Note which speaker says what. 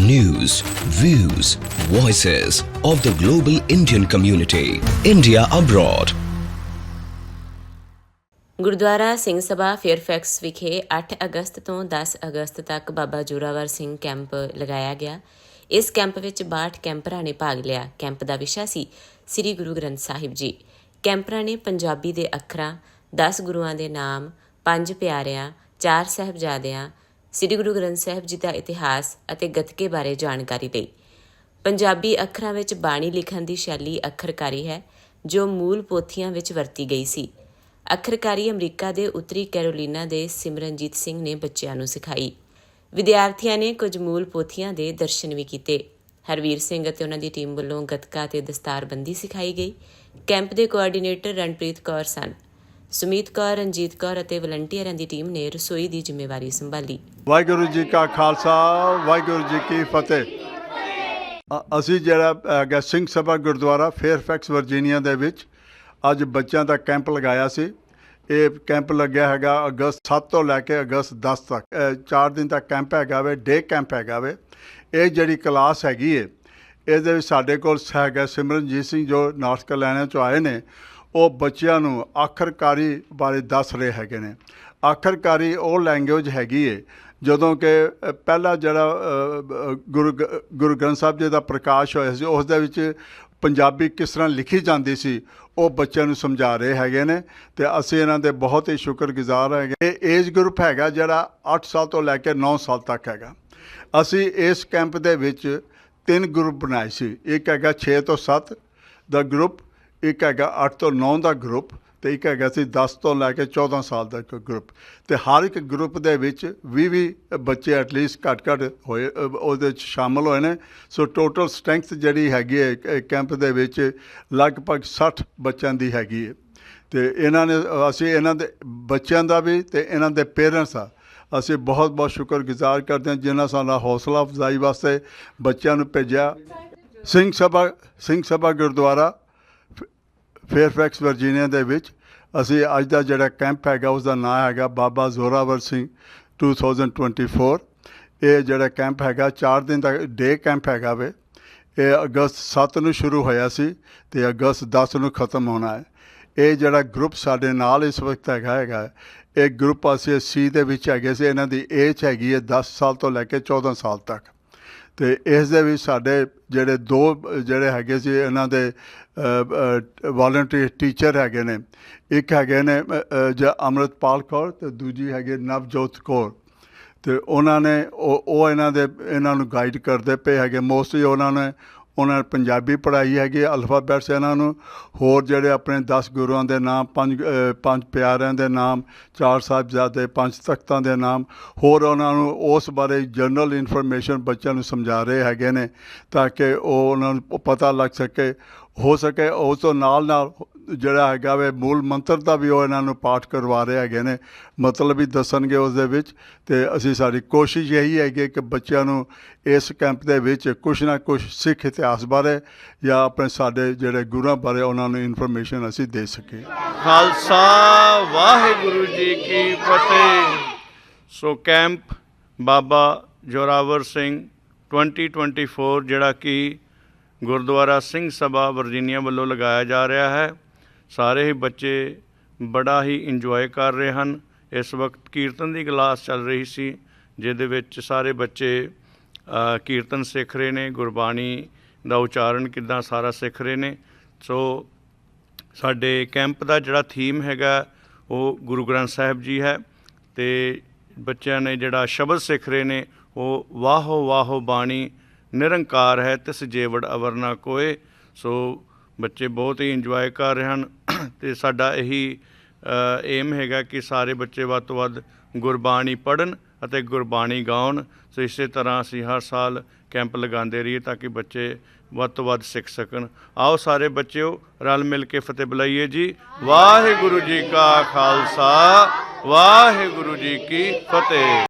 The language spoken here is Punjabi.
Speaker 1: news, views, voices of the global Indian community. India abroad.
Speaker 2: Gurdwara Singh Sabha ਫੇਅਰਫੈਕਸ ਵਿਖੇ 8 ਅਗਸਤ ਤੋਂ 10 ਅਗਸਤ ਤੱਕ ਬਾਬਾ ਜੋਰਾਵਰ ਸਿੰਘ ਕੈਂਪ ਲਗਾਇਆ ਗਿਆ ਇਸ ਕੈਂਪ ਵਿੱਚ 62 ਕੈਂਪਰਾਂ ਨੇ ਭਾਗ ਲਿਆ ਕੈਂਪ ਦਾ ਵਿਸ਼ਾ ਸੀ ਸ੍ਰੀ ਗੁਰੂ ਗ੍ਰੰਥ ਸਾਹਿਬ ਜੀ ਕੈਂਪਰਾਂ ਨੇ ਪੰਜਾਬੀ ਦੇ ਅੱਖਰਾਂ 10 ਗੁਰੂਆਂ ਦੇ ਨਾਮ ਪੰਜ ਪਿਆਰਿਆਂ ਚਾਰ ਸਾਹਿਬਜ਼ਾਦਿਆਂ ਸ੍ਰੀ ਗੁਰੂ ਗ੍ਰੰਥ ਸਾਹਿਬ ਜੀ ਦਾ ਇਤਿਹਾਸ ਅਤੇ ਗੱਤਕੇ ਬਾਰੇ ਜਾਣਕਾਰੀ ਲਈ। ਪੰਜਾਬੀ ਅੱਖਰਾਂ ਵਿੱਚ ਬਾਣੀ ਲਿਖਣ ਦੀ ਸ਼ੈਲੀ ਅੱਖਰਕਾਰੀ ਹੈ, ਜੋ ਮੂਲ ਪੋਥੀਆਂ ਵਿੱਚ ਵਰਤੀ ਗਈ ਸੀ। ਅੱਖਰਕਾਰੀ ਅਮਰੀਕਾ ਦੇ ਉੱਤਰੀ ਕੈਰੋਲੀਨਾ ਦੇ ਸਿਮਰਨਜੀਤ ਸਿੰਘ ਨੇ ਬੱਚਿਆਂ ਨੂੰ ਸਿਖਾਈ। ਵਿਦਿਆਰਥੀਆਂ ਨੇ ਕੁਝ ਮੂਲ ਪੋਥੀਆਂ ਦੇ ਦਰਸ਼ਨ ਵੀ ਕੀਤੇ। ਹਰਵੀਰ ਸਿੰਘ ਅਤੇ ਉਹਨਾਂ ਦੀ ਟੀਮ ਵੱਲੋਂ ਗੱਤਕਾ ਤੇ ਦਸਤਾਰਬੰਦੀ ਸਿਖਾਈ ਗਈ। ਕੈਂਪ ਦੇ ਕੋਆਰਡੀਨੇਟਰ ਰਣਪ੍ਰੀਤ ਕੌਰ ਸਨ। ਸੁਮੀਤ ਕੌਰ, ਰਣਜੀਤ ਕੌਰ ਅਤੇ ਵਲੰਟੀਅਰਾਂ ਦੀ ਟੀਮ ਨੇ ਰਸੋਈ ਦੀ ਜ਼ਿੰਮੇਵਾਰੀ ਸੰਭਾਲੀ।
Speaker 3: ਵਾਹਿਗੁਰੂ ਜੀ ਕਾ ਖਾਲਸਾ, ਵਾਹਿਗੁਰੂ ਜੀ ਕੀ ਫਤਿਹ। ਅਸੀਂ ਜਿਹੜਾ ਹੈਗਾ ਸਿੰਘ ਸਭਾ ਗੁਰਦੁਆਰਾ ਫੇਅਰਫੈਕਸ ਵਰਜੀਨੀਆ ਦੇ ਵਿੱਚ ਅੱਜ ਬੱਚਿਆਂ ਦਾ ਕੈਂਪ ਲਗਾਇਆ ਸੀ। ਇਹ ਕੈਂਪ ਲੱਗਿਆ ਹੈਗਾ ਅਗਸਤ 7 ਤੋਂ ਲੈ ਕੇ ਅਗਸਤ 10 ਤੱਕ। 4 ਦਿਨ ਦਾ ਕੈਂਪ ਹੈਗਾ ਵੇ, ਡੇ ਕੈਂਪ ਹੈਗਾ ਵੇ। ਇਹ ਜਿਹੜੀ ਕਲਾਸ ਹੈਗੀ ਏ ਇਹਦੇ ਵਿੱਚ ਸਾਡੇ ਕੋਲ ਹੈਗਾ ਸਿਮਰਨਜੀਤ ਸਿੰਘ ਜੋ ਨਾਰਥ ਕੈਰੋਲਾਈਨਾ ਚੋਂ ਆਏ ਨੇ ਉਹ ਬੱਚਿਆਂ ਨੂੰ ਆਖਰਕਾਰੀ ਬਾਰੇ ਦੱਸ ਰਹੇ ਹੈਗੇ ਨੇ। ਆਖਰਕਾਰੀ ਉਹ ਲੈਂਗੁਏਜ ਹੈਗੀ ਏ ਜਦੋਂ ਕਿ ਅ, ਪਹਿਲਾ ਜਿਹੜਾ ਗੁਰੂ ਗੁਰੂ ਗ੍ਰੰਥ ਸਾਹਿਬ ਜੀ ਦਾ ਪ੍ਰਕਾਸ਼ ਹੋਇਆ ਸੀ ਉਸ ਦੇ ਵਿੱਚ ਪੰਜਾਬੀ ਕਿਸ ਤਰ੍ਹਾਂ ਲਿਖੀ ਜਾਂਦੀ ਸੀ ਉਹ ਬੱਚਿਆਂ ਨੂੰ ਸਮਝਾ ਰਹੇ ਹੈਗੇ ਨੇ ਤੇ ਅਸੀਂ ਇਹਨਾਂ ਦੇ ਬਹੁਤ ਹੀ ਸ਼ੁਕਰਗੁਜ਼ਾਰ ਹੈਗੇ ਇਹ ਏਜ ਗਰੁੱਪ ਹੈਗਾ ਜਿਹੜਾ 8 ਸਾਲ ਤੋਂ ਲੈ ਕੇ 9 ਸਾਲ ਤੱਕ ਹੈਗਾ। ਅਸੀਂ ਇਸ ਕੈਂਪ ਦੇ ਵਿੱਚ ਤਿੰਨ ਗਰੁੱਪ ਬਣਾਏ ਸੀ। ਇੱਕ ਹੈਗਾ 6 ਤੋਂ 7 ਦਾ ਗਰੁੱਪ ਇੱਕ ਹੈਗਾ 8 ਤੋਂ 9 ਦਾ ਗਰੁੱਪ ਤੇ ਇੱਕ ਹੈਗਾ ਸੀ 10 ਤੋਂ ਲੈ ਕੇ 14 ਸਾਲ ਦਾ ਇੱਕ ਗਰੁੱਪ ਤੇ ਹਰ ਇੱਕ ਗਰੁੱਪ ਦੇ ਵਿੱਚ 20 20 ਬੱਚੇ ਐਟਲੀਸਟ ਘੱਟ ਘੱਟ ਹੋਏ ਉਹਦੇ ਵਿੱਚ ਸ਼ਾਮਲ ਹੋਏ ਨੇ। ਸੋ ਟੋਟਲ ਸਟਰੈਂਥ ਜਿਹੜੀ ਹੈਗੀ ਹੈ ਕੈਂਪ ਦੇ ਵਿੱਚ ਲਗਭਗ 60 ਬੱਚਿਆਂ ਦੀ ਹੈਗੀ ਹੈ। ਤੇ ਇਹਨਾਂ ਨੇ, ਅਸੀਂ ਇਹਨਾਂ ਦੇ ਬੱਚਿਆਂ ਦਾ ਵੀ ਤੇ ਇਹਨਾਂ ਦੇ ਪੇਰੈਂਟਸ ਦਾ ਅਸੀਂ ਬਹੁਤ ਬਹੁਤ ਸ਼ੁਕਰਗੁਜ਼ਾਰ ਕਰਦੇ ਹਾਂ ਜਿਨ੍ਹਾਂ ਸਾਡਾ ਹੌਸਲਾ ਅਫਜ਼ਾਈ ਵਾਸਤੇ ਬੱਚਿਆਂ ਨੂੰ ਭੇਜਿਆ। ਸਿੰਘ ਸਭਾ ਸਿੰਘ ਸਭਾ ਗੁਰਦੁਆਰਾ ਫੇਅਰਫੈਕਸ ਵਰਜੀਨੀਆ ਦੇ ਵਿੱਚ ਅਸੀਂ ਅੱਜ ਦਾ ਜਿਹੜਾ ਕੈਂਪ ਹੈਗਾ ਉਸ ਦਾ ਨਾਮ ਹੈਗਾ ਬਾਬਾ ਜ਼ੋਰਾਵਰ ਸਿੰਘ 2024 ਇਹ ਜਿਹੜਾ ਕੈਂਪ ਹੈਗਾ 4 ਦਿਨ ਦਾ ਡੇ ਕੈਂਪ ਹੈਗਾ ਵੇ। ਇਹ ਅਗਸਤ 7 ਨੂੰ ਸ਼ੁਰੂ ਹੋਇਆ ਸੀ ਤੇ ਅਗਸਤ 10 ਨੂੰ ਖਤਮ ਹੋਣਾ ਹੈ। ਇਹ ਜਿਹੜਾ ਗਰੁੱਪ ਸਾਡੇ ਨਾਲ ਇਸ ਵਕਤ ਹੈਗਾ ਹੈਗਾ, ਇਹ ਗਰੁੱਪ ਅਸੀਂ ਸੀ ਦੇ ਵਿੱਚ ਹੈਗੇ ਸੀ, ਇਹਨਾਂ ਦੀ ਏਜ ਹੈਗੀ ਹੈ 10 ਸਾਲ ਤੋਂ ਲੈ ਕੇ 14 ਸਾਲ ਤੱਕ। ਤੇ ਇਸ ਦੇ ਵਿੱਚ ਸਾਡੇ ਜਿਹੜੇ ਦੋ, ਜਿਹੜੇ ਹੈਗੇ ਸੀ, ਇਹਨਾਂ ਦੇ ਵਾਲੰਟਰੀ ਟੀਚਰ ਹੈਗੇ ਨੇ। ਇੱਕ ਹੈਗੇ ਨੇ ਜ ਅਮਰਤਪਾਲ ਕੌਰ ਤੇ ਦੂਜੀ ਹੈਗੇ ਨਵਜੋਤ ਕੌਰ। ਤੇ ਉਹਨਾਂ ਨੇ, ਉਹ ਉਹ ਇਹਨਾਂ ਦੇ, ਇਹਨਾਂ ਨੂੰ ਗਾਈਡ ਕਰਦੇ ਪਏ ਹੈਗੇ। ਮੋਸਟਲੀ ਉਹਨਾਂ ਨੇ ਉਹਨਾਂ ਨੇ ਪੰਜਾਬੀ ਪੜ੍ਹਾਈ ਹੈਗੀ ਅਲਫਾਬੈਟਸ ਇਹਨਾਂ ਨੂੰ। ਹੋਰ ਜਿਹੜੇ ਆਪਣੇ 10 ਗੁਰੂਆਂ ਦੇ ਨਾਮ, ਪੰਜ ਪੰਜ ਪਿਆਰਿਆਂ ਦੇ ਨਾਮ, ਚਾਰ ਸਾਹਿਬਜ਼ਾਦੇ, ਪੰਜ ਤਖਤਾਂ ਦੇ ਨਾਮ, ਹੋਰ ਉਹਨਾਂ ਨੂੰ ਉਸ ਬਾਰੇ ਜਨਰਲ ਇਨਫੋਰਮੇਸ਼ਨ ਬੱਚਿਆਂ ਨੂੰ ਸਮਝਾ ਰਹੇ ਹੈਗੇ ਨੇ, ਤਾਂ ਕਿ ਉਹ ਉਹਨਾਂ ਨੂੰ ਪਤਾ ਲੱਗ ਸਕੇ, ਹੋ ਸਕੇ, ਉਸ ਤੋਂ ਨਾਲ ਨਾਲ ਜਿਹੜਾ ਹੈਗਾ ਵੇ ਮੂਲ ਮੰਤਰ ਦਾ ਵੀ ਉਹ ਇਹਨਾਂ ਨੂੰ ਪਾਠ ਕਰਵਾ ਰਹੇ ਹੈਗੇ ਨੇ। ਮਤਲਬ ਵੀ ਦੱਸਣਗੇ ਉਸ ਦੇ ਵਿੱਚ ਤੇ ਅਸੀਂ ਸਾਡੀ ਕੋਸ਼ਿਸ਼ ਇਹੀ ਹੈਗੀ ਕਿ ਬੱਚਿਆਂ ਨੂੰ ਇਸ ਕੈਂਪ ਦੇ ਵਿੱਚ ਕੁਛ ਨਾ ਕੁਛ ਸਿੱਖ ਇਤਿਹਾਸ ਬਾਰੇ ਜਾਂ ਆਪਣੇ ਸਾਡੇ ਜਿਹੜੇ ਗੁਰੂਆਂ ਬਾਰੇ ਉਹਨਾਂ ਨੂੰ ਇਨਫੋਰਮੇਸ਼ਨ ਅਸੀਂ ਦੇ ਸਕੀਏ।
Speaker 4: ਖਾਲਸਾ, ਵਾਹਿਗੁਰੂ ਜੀ ਕੀ ਫਤਿਹ। ਸੋ ਕੈਂਪ ਬਾਬਾ ਜੋਰਾਵਰ ਸਿੰਘ 2024 ਜਿਹੜਾ ਕਿ ਗੁਰਦੁਆਰਾ ਸਿੰਘ ਸਭਾ ਵਰਜੀਨੀਆ ਵੱਲੋਂ ਲਗਾਇਆ ਜਾ ਰਿਹਾ ਹੈ। ਸਾਰੇ ਹੀ ਬੱਚੇ ਬੜਾ ਹੀ ਇੰਜੋਏ ਕਰ ਰਹੇ ਹਨ। ਇਸ ਵਕਤ ਕੀਰਤਨ ਦੀ ਕਲਾਸ ਚੱਲ ਰਹੀ ਸੀ, ਜਿਹਦੇ ਵਿੱਚ ਸਾਰੇ ਬੱਚੇ ਕੀਰਤਨ ਸਿੱਖ ਰਹੇ ਨੇ। ਗੁਰਬਾਣੀ ਦਾ ਉਚਾਰਨ ਕਿੱਦਾਂ ਸਾਰਾ ਸਿੱਖ ਰਹੇ ਨੇ। ਸੋ ਸਾਡੇ ਕੈਂਪ ਦਾ ਜਿਹੜਾ ਥੀਮ ਹੈਗਾ, ਉਹ ਗੁਰੂ ਗ੍ਰੰਥ ਸਾਹਿਬ ਜੀ ਹੈ ਤੇ ਬੱਚਿਆਂ ਨੇ ਜਿਹੜਾ ਸ਼ਬਦ ਸਿੱਖ ਰਹੇ ਨੇ, ਉਹ ਵਾਹੋ ਵਾਹੋ ਬਾਣੀ ਨਿਰੰਕਾਰ ਹੈ, ਤਿਸ ਜੇਵੜ ਅਵਰਨਾ ਕੋਏ। ਸੋ ਬੱਚੇ ਬਹੁਤ ਹੀ ਇੰਜੋਏ ਕਰ ਰਹੇ ਹਨ ਤੇ ਸਾਡਾ ਇਹੀ ਏਮ ਹੈਗਾ ਕਿ ਸਾਰੇ ਬੱਚੇ ਵੱਧ ਤੋਂ ਵੱਧ ਗੁਰਬਾਣੀ ਪੜ੍ਹਨ ਅਤੇ ਗੁਰਬਾਣੀ ਗਾਉਣ। ਸੋ ਇਸੇ ਤਰ੍ਹਾਂ ਅਸੀਂ ਹਰ ਸਾਲ ਕੈਂਪ ਲਗਾਉਂਦੇ ਰਹੀਏ ਤਾਂ ਕਿ ਬੱਚੇ ਵੱਧ ਤੋਂ ਵੱਧ ਸਿੱਖ ਸਕਣ। ਆਓ ਸਾਰੇ ਬੱਚਿਓ, ਰਲ ਮਿਲ ਕੇ ਫਤਿਹ ਬੁਲਾਈਏ ਜੀ। ਵਾਹਿਗੁਰੂ ਜੀ ਕਾ ਖਾਲਸਾ, ਵਾਹਿਗੁਰੂ ਜੀ ਕੀ ਫਤਿਹ।